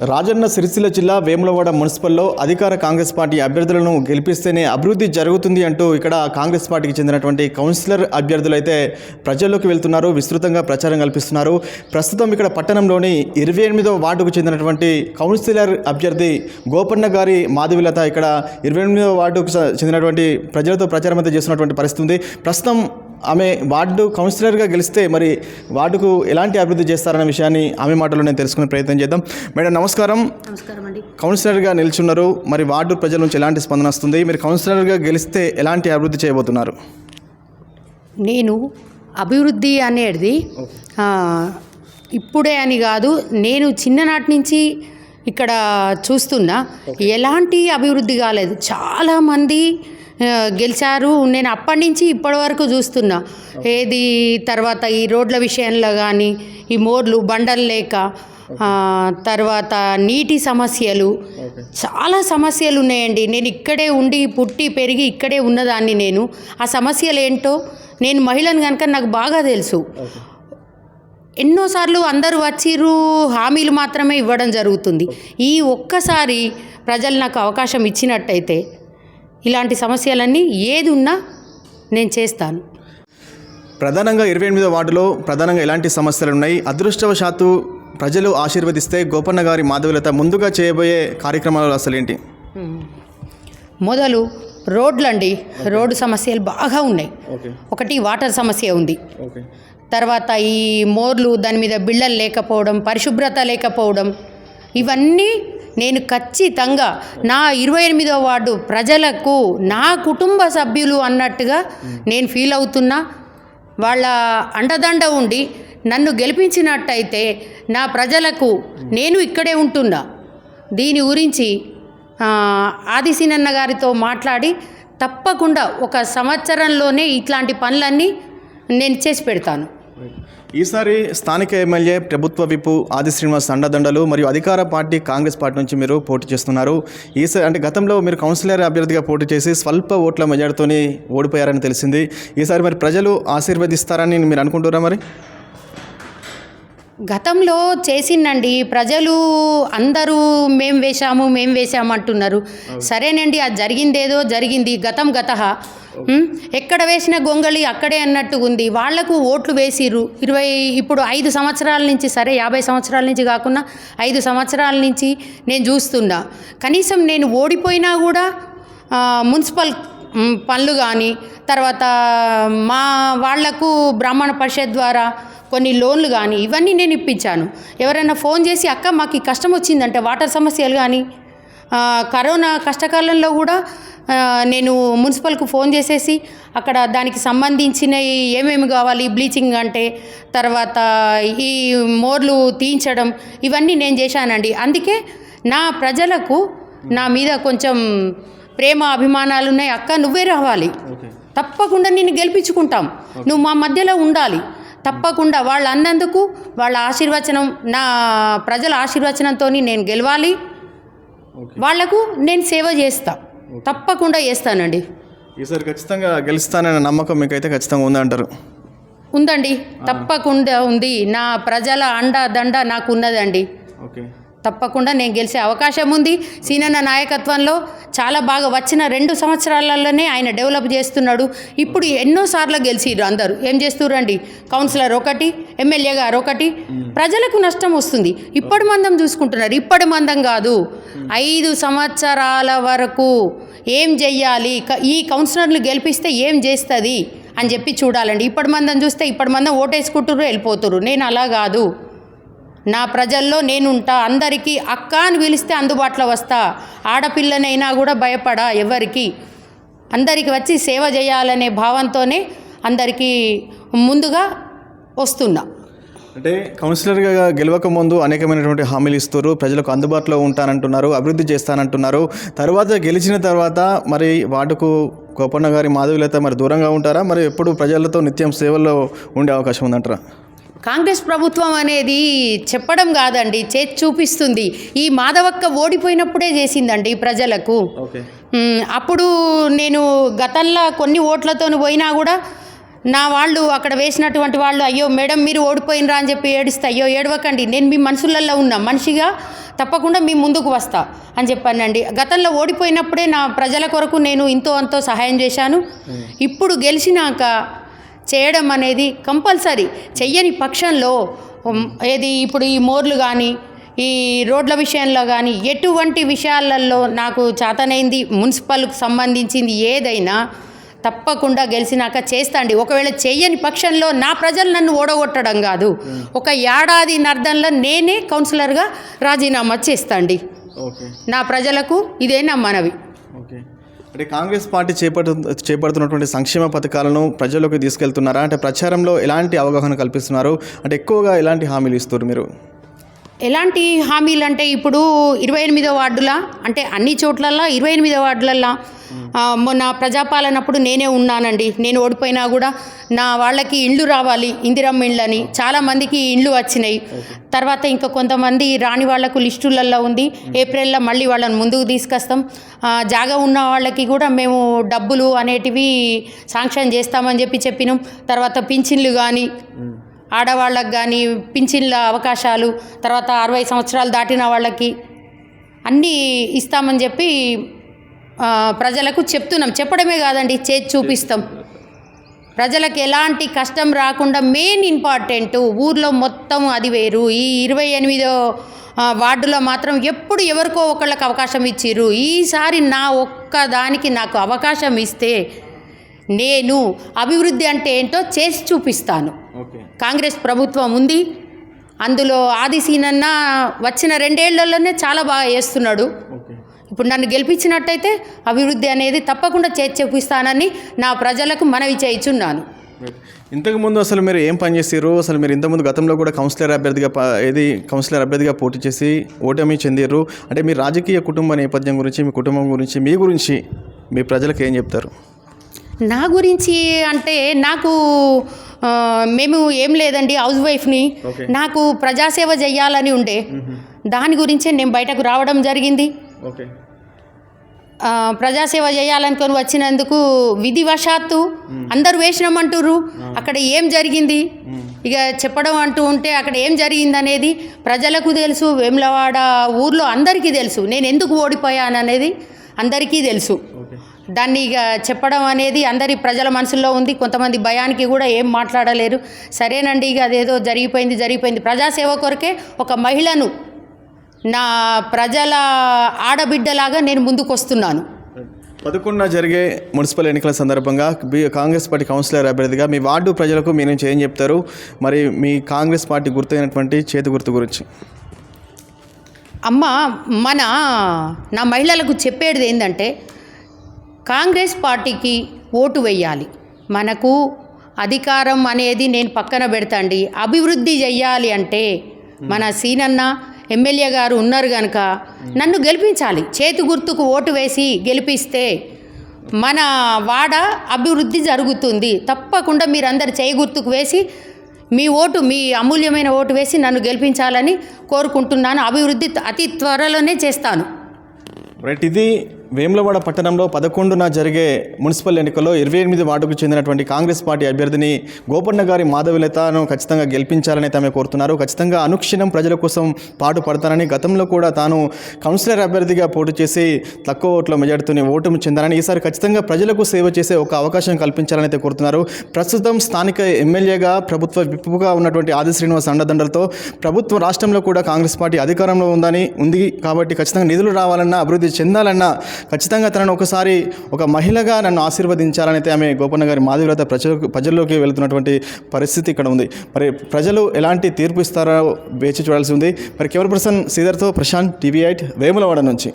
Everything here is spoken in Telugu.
రాజన్న సిరిసిల్ల జిల్లా వేములవాడ మున్సిపల్లో అధికార కాంగ్రెస్ పార్టీ అభ్యర్థులను గెలిపిస్తేనే అభివృద్ధి జరుగుతుంది అంటూ ఇక్కడ కాంగ్రెస్ పార్టీకి చెందినటువంటి కౌన్సిలర్ అభ్యర్థులు అయితే ప్రజల్లోకి వెళ్తున్నారు విస్తృతంగా ప్రచారం కల్పిస్తున్నారు. ప్రస్తుతం ఇక్కడ పట్టణంలోని ఇరవై ఎనిమిదో వార్డుకు చెందినటువంటి కౌన్సిలర్ అభ్యర్థి గోపన్న గారి మాధవిలత ఇక్కడ ఇరవై ఎనిమిదో వార్డుకు చెందినటువంటి ప్రజలతో ప్రచారం అయితే చేస్తున్నటువంటి పరిస్థితి ఉంది. ప్రస్తుతం ఆమె వార్డు కౌన్సిలర్గా గెలిస్తే మరి వార్డుకు ఎలాంటి అభివృద్ధి చేస్తారనే విషయాన్ని ఆమె మాటలో నేను తెలుసుకునే ప్రయత్నం చేద్దాం. మేడం నమస్కారం. నమస్కారం అండి. కౌన్సిలర్గా నిల్చున్నారు. మరి వార్డు ప్రజల నుంచి ఎలాంటి స్పందన వస్తుంది? మీరు కౌన్సిలర్గా గెలిస్తే ఎలాంటి అభివృద్ధి చేయబోతున్నారు? నేను అభివృద్ధి అనేది ఇప్పుడే అని కాదు నేను చిన్ననాటి నుంచి ఇక్కడ చూస్తున్నా ఎలాంటి అభివృద్ధి కాలేదు. చాలామంది గెలిచారు. నేను అప్పటి నుంచి ఇప్పటి వరకు చూస్తున్నా. ఏది తర్వాత ఈ రోడ్ల విషయంలో కానీ ఈ మోర్లు బండలు లేక తర్వాత నీటి సమస్యలు చాలా సమస్యలు ఉన్నాయండి. నేను ఇక్కడే ఉండి పుట్టి పెరిగి ఇక్కడే ఉన్నదాన్ని నేను. ఆ సమస్యలు ఏంటో నేను మహిళను కనుక నాకు బాగా తెలుసు. ఎన్నోసార్లు అందరూ వచ్చిర్రు హామీలు మాత్రమే ఇవ్వడం జరుగుతుంది. ఈ ఒక్కసారి ప్రజలు నాకు అవకాశం ఇచ్చినట్టయితే ఇలాంటి సమస్యలన్నీ ఏది ఉన్నా నేను చేస్తాను. ప్రధానంగా ఇరవై ఎనిమిదో వార్డులో ప్రధానంగా ఎలాంటి సమస్యలు ఉన్నాయి అదృష్టవశాత్తు ప్రజలు ఆశీర్వదిస్తే గోపన్న గారి మాధవులత ముందుగా చేయబోయే కార్యక్రమాలు అసలు ఏంటి మొదలు రోడ్లండి. రోడ్డు సమస్యలు బాగా ఉన్నాయి. ఒకటి వాటర్ సమస్య ఉంది. తర్వాత ఈ మోర్లు దాని మీద బిళ్ళలు లేకపోవడం పరిశుభ్రత లేకపోవడం ఇవన్నీ నేను ఖచ్చితంగా నా ఇరవై ఎనిమిదో వార్డు ప్రజలకు నా కుటుంబ సభ్యులు అన్నట్టుగా నేను ఫీల్ అవుతున్నా. వాళ్ళ అండదండ ఉండి నన్ను గెలిపించినట్టయితే నా ప్రజలకు నేను ఇక్కడే ఉంటున్నా. దీని గురించి ఆదిశీనన్న గారితో మాట్లాడి తప్పకుండా ఒక సంవత్సరంలోనే ఇట్లాంటి పనులన్నీ నేను చేసి పెడతాను. ఈసారి స్థానిక ఎమ్మెల్యే ప్రభుత్వ విపు ఆది శ్రీనివాస్ అండదండలు మరియు అధికార పార్టీ కాంగ్రెస్ పార్టీ నుంచి మీరు పోటీ చేస్తున్నారు. ఈసారి అంటే గతంలో మీరు కౌన్సిలర్ అభ్యర్థిగా పోటీ చేసి స్వల్ప ఓట్ల మెజార్టీతోని ఓడిపోయారని తెలిసింది. ఈసారి మరి ప్రజలు ఆశీర్వదిస్తారని మీరు అనుకుంటున్నారా మరి? గతంలో చేసిందండి ప్రజలు అందరూ మేం వేశాము మేం వేశాము అంటున్నారు. సరేనండి అది జరిగిందేదో జరిగింది గతం గత ఎక్కడ వేసిన గొంగళి అక్కడే అన్నట్టు ఉంది. వాళ్ళకు ఓట్లు వేసిర్రు. ఇరవై ఇప్పుడు ఐదు సంవత్సరాల నుంచి సరే యాభై సంవత్సరాల నుంచి కాకుండా ఐదు సంవత్సరాల నుంచి నేను చూస్తున్నా. కనీసం నేను ఓడిపోయినా కూడా మున్సిపల్ పనులు కానీ తర్వాత మా వాళ్ళకు బ్రాహ్మణ పరిషత్ ద్వారా కొన్ని లోన్లు కానీ ఇవన్నీ నేను ఇప్పించాను. ఎవరైనా ఫోన్ చేసి అక్క మాకు ఈ కష్టం వచ్చిందంటే వాటర్ సమస్యలు కానీ కరోనా కష్టకాలంలో కూడా నేను మున్సిపల్కు ఫోన్ చేసేసి అక్కడ దానికి సంబంధించిన ఏమేమి కావాలి బ్లీచింగ్ అంటే తర్వాత ఈ మోర్లు తీయించడం ఇవన్నీ నేను చేశానండి. అందుకే నా ప్రజలకు నా మీద కొంచెం ప్రేమ అభిమానాలు ఉన్నాయి అక్క నువ్వే రావాలి. తప్పకుండా నిన్ను గెలిపించుకుంటాం. నువ్వు మా మధ్యలో ఉండాలి. తప్పకుండా వాళ్ళు అన్నందుకు వాళ్ళ ఆశీర్వచనం నా ప్రజల ఆశీర్వచనంతో నేను గెలవాలి. వాళ్ళకు నేను సేవ చేస్తా. తప్పకుండా చేస్తానండి. ఈసారి ఖచ్చితంగా గెలుస్తాననే నమ్మకం మీకైతే ఖచ్చితంగా ఉందంటారు? ఉందండి. తప్పకుండా ఉంది. నా ప్రజల అండ దండ నాకు ఉన్నదండి ఓకే. తప్పకుండా నేను గెలిచే అవకాశం ఉంది. సీనన్న నాయకత్వంలో చాలా బాగా వచ్చిన రెండు సంవత్సరాలలోనే ఆయన డెవలప్ చేస్తున్నాడు. ఇప్పుడు ఎన్నోసార్లు గెలిచిర్రు అందరూ. ఏం చేస్తుర్రండి? కౌన్సిలర్ ఒకటి ఎమ్మెల్యే గారు ఒకటి. ప్రజలకు నష్టం వస్తుంది. ఇప్పటి మందం చూసుకుంటున్నారు. ఇప్పటి మందం కాదు. ఐదు సంవత్సరాల వరకు ఏం చెయ్యాలి? ఈ కౌన్సిలర్లు గెలిపిస్తే ఏం చేస్తుంది? అని చెప్పి చూడాలండి. ఇప్పటి మందం చూస్తే ఇప్పటి మందం ఓటేసుకుంటుర్రు వెళ్ళిపోతుర్రు. నేను అలా కాదు. నా ప్రజల్లో నేనుంటా అందరికీ అక్క అని పిలిస్తే అందుబాటులో వస్తా. ఆడపిల్లనైనా కూడా భయపడా ఎవరికి? అందరికి వచ్చి సేవ చేయాలనే భావంతోనే అందరికీ ముందుగా వస్తున్నా. అంటే కౌన్సిలర్గా గెలవక ముందు అనేకమైనటువంటి హామీలు ఇస్తారు ప్రజలకు అందుబాటులో ఉంటానంటున్నారు అభివృద్ధి చేస్తానంటున్నారు. తర్వాత గెలిచిన తర్వాత మరి వాటకు గోపన్న గారి మాధవులైతే మరి దూరంగా ఉంటారా? మరి ఎప్పుడు ప్రజలతో నిత్యం సేవల్లో ఉండే అవకాశం ఉందంటారా? కాంగ్రెస్ ప్రభుత్వం అనేది చెప్పడం కాదండి చేసి చూపిస్తుంది. ఈ మాధవక్క ఓడిపోయినప్పుడే చేసిందండి ప్రజలకు. అప్పుడు నేను గతంలో కొన్ని ఓట్లతో పోయినా కూడా నా వాళ్ళు అక్కడ వేసినటువంటి వాళ్ళు అయ్యో మేడం మీరు ఓడిపోయినరా అని చెప్పి ఏడిస్తే అయ్యో ఏడవకండి నేను మీ మనుషులలో ఉన్నా మనిషిగా తప్పకుండా మీ ముందుకు వస్తా అని చెప్పానండి. గతంలో ఓడిపోయినప్పుడే నా ప్రజల కొరకు నేను ఇంతో అంతో సహాయం చేశాను. ఇప్పుడు గెలిచినాక చేయడం అనేది కంపల్సరీ. చెయ్యని పక్షంలో ఏది ఇప్పుడు ఈ మోర్లు కానీ ఈ రోడ్ల విషయంలో కానీ ఎటువంటి విషయాలలో నాకు చేతనైంది మున్సిపల్కి సంబంధించింది ఏదైనా తప్పకుండా గెలిచినాక చేస్తా అండి ఒకవేళ చెయ్యని పక్షంలో నా ప్రజలు నన్ను ఓడగొట్టడం కాదు. ఒక ఏడాది నర్దంలో నేనే కౌన్సిలర్గా రాజీనామా చేస్తా అండి ఓకే. నా ప్రజలకు ఇదే నా మనవి. అంటే కాంగ్రెస్ పార్టీ చేపడు చేపడుతున్నటువంటి సంక్షేమ పథకాలను ప్రజల్లోకి తీసుకెళ్తున్నారా? అంటే ప్రచారంలో ఎలాంటి అవగాహన కల్పిస్తున్నారు? అంటే ఎక్కువగా ఎలాంటి హామీలు ఇస్తారు మీరు? ఎలాంటి హామీలు అంటే ఇప్పుడు ఇరవై ఎనిమిదో వార్డులా? అంటే అన్ని చోట్లల్లో ఇరవై ఎనిమిదో వార్డులల్లో. మొన్న ప్రజాపాలనప్పుడు నేనే ఉన్నానండి. నేను ఓడిపోయినా కూడా నా వాళ్ళకి ఇండ్లు రావాలి ఇందిరమ్మ ఇండ్లు అని చాలామందికి ఇండ్లు వచ్చినాయి. తర్వాత ఇంకా కొంతమంది రాని వాళ్ళకు లిస్టులలో ఉంది. ఏప్రిల్లో మళ్ళీ వాళ్ళని ముందుకు తీసుకొస్తాం. జాగా ఉన్న వాళ్ళకి కూడా మేము డబ్బులు అనేటివి శాంక్షన్ చేస్తామని చెప్పి చెప్పినాం. తర్వాత పింఛన్లు కానీ ఆడవాళ్ళకి కానీ పింఛన్ల అవకాశాలు తర్వాత అరవై సంవత్సరాలు దాటిన వాళ్ళకి అన్నీ ఇస్తామని చెప్పి ప్రజలకు చెప్తున్నాం. చెప్పడమే కాదండి చేసి చూపిస్తాం. ప్రజలకు ఎలాంటి కష్టం రాకుండా మెయిన్ ఇంపార్టెంట్ ఊర్లో మొత్తం అది వేరు. ఈ ఇరవై ఎనిమిదో వార్డులో మాత్రం ఎప్పుడు ఎవరికో ఒకళ్ళకి అవకాశం ఇచ్చిర్రు. ఈసారి నా ఒక్క దానికి నాకు అవకాశం ఇస్తే నేను అభివృద్ధి అంటే ఏంటో చేసి చూపిస్తాను. కాంగ్రెస్ ప్రభుత్వం ఉంది. అందులో ఆది సీనన్న వచ్చిన రెండేళ్ళలోనే చాలా బాగా చేస్తున్నాడు. ఇప్పుడు నన్ను గెలిపించినట్టయితే అభివృద్ధి అనేది తప్పకుండా చేసి చూపిస్తానని నా ప్రజలకు మనవి చేయించున్నాను. ఇంతకు ముందు అసలు మీరు ఏం పని చేసారు అసలు మీరు ఇంతకుముందు గతంలో కూడా కౌన్సిలర్ అభ్యర్థిగా ఏది కౌన్సిలర్ అభ్యర్థిగా పోటీ చేసి ఓటమి చెందారు అంటే మీ రాజకీయ కుటుంబ నేపథ్యం గురించి మీ కుటుంబం గురించి మీ గురించి మీ ప్రజలకు ఏం చెప్తారు? నా గురించి అంటే నాకు మేము ఏం లేదండి హౌస్ వైఫ్ని. నాకు ప్రజాసేవ చేయాలని ఉండే. దాని గురించే నేను బయటకు రావడం జరిగింది. ప్రజాసేవ చేయాలనుకొని వచ్చినందుకు విధివశాత్తు అందరూ వేసినామంటుర్రు. అక్కడ ఏం జరిగింది? ఇక చెప్పడం అంటూ ఉంటే అక్కడ ఏం జరిగింది అనేది ప్రజలకు తెలుసు వేములవాడ ఊర్లో అందరికీ తెలుసు. నేను ఎందుకు ఓడిపోయాను అనేది అందరికీ తెలుసు. దాన్ని ఇక చెప్పడం అనేది అందరి ప్రజల మనసులో ఉంది. కొంతమంది భయానికి కూడా ఏం మాట్లాడలేరు. సరేనండి ఇక అదేదో జరిగిపోయింది జరిగిపోయింది. ప్రజాసేవ కొరకే ఒక మహిళను నా ప్రజల ఆడబిడ్డలాగా నేను ముందుకు వస్తున్నాను పదకొండున జరిగే మున్సిపల్ ఎన్నికల సందర్భంగా కాంగ్రెస్ పార్టీ కౌన్సిలర్ అభ్యర్థిగా మీ వార్డు ప్రజలకు మీరు నుంచి ఏం చెప్తారు? మరి మీ కాంగ్రెస్ పార్టీ గుర్తైనటువంటి చేతి గుర్తు గురించి. అమ్మ మన నా మహిళలకు చెప్పేది ఏంటంటే కాంగ్రెస్ పార్టీకి ఓటు వేయాలి. మనకు అధికారం అనేది నేను పక్కన పెడతాండి. అభివృద్ధి చెయ్యాలి అంటే మన సీనన్న ఎమ్మెల్యే గారు ఉన్నారు కనుక నన్ను గెలిపించాలి. చేతి గుర్తుకు ఓటు వేసి గెలిపిస్తే మన వాడ అభివృద్ధి జరుగుతుంది. తప్పకుండా మీరందరు చేయి గుర్తుకు వేసి మీ ఓటు మీ అమూల్యమైన ఓటు వేసి నన్ను గెలిపించాలని కోరుకుంటున్నాను. అభివృద్ధి అతి త్వరలోనే చేస్తాను. రైట్ ఇది వేములవాడ పట్టణంలో పదకొండున జరిగే మున్సిపల్ ఎన్నికల్లో ఇరవై ఎనిమిది వార్డుకు చెందినటువంటి కాంగ్రెస్ పార్టీ అభ్యర్థిని గోపన్న గారి మాధవిలతను ఖచ్చితంగా గెలిపించాలని ఆమె కోరుతున్నారు. ఖచ్చితంగా అనుక్షణం ప్రజల కోసం పాటు పడతానని గతంలో కూడా తాను కౌన్సిలర్ అభ్యర్థిగా పోటీ చేసి తక్కువ ఓట్ల మెజార్టీతోనే ఓటమి చెందారని ఈసారి ఖచ్చితంగా ప్రజలకు సేవ చేసే ఒక అవకాశం కల్పించాలని అయితే కోరుతున్నారు. ప్రస్తుతం స్థానిక ఎమ్మెల్యేగా ప్రభుత్వ విప్పుగా ఉన్నటువంటి ఆది శ్రీనివాస్ అండదండలతో ప్రభుత్వ రాష్ట్రంలో కూడా కాంగ్రెస్ పార్టీ అధికారంలో ఉందని ఉంది. కాబట్టి ఖచ్చితంగా నిధులు రావాలన్నా అభివృద్ధి చెందాలన్నా ఖచ్చితంగా తనను ఒకసారి ఒక మహిళగా నన్ను ఆశీర్వదించాలని అయితే ఆమె గోపన్న గారి మాధవిలత ప్రజలకు ప్రజల్లోకి వెళ్తున్నటువంటి పరిస్థితి ఇక్కడ ఉంది. మరి ప్రజలు ఎలాంటి తీర్పు ఇస్తారో వేచి చూడాల్సి ఉంది. మరి కెమెరా పర్సన్ శ్రీధర్తో ప్రశాంత్ టీవీ ఎయిట్ వేములవాడ నుంచి.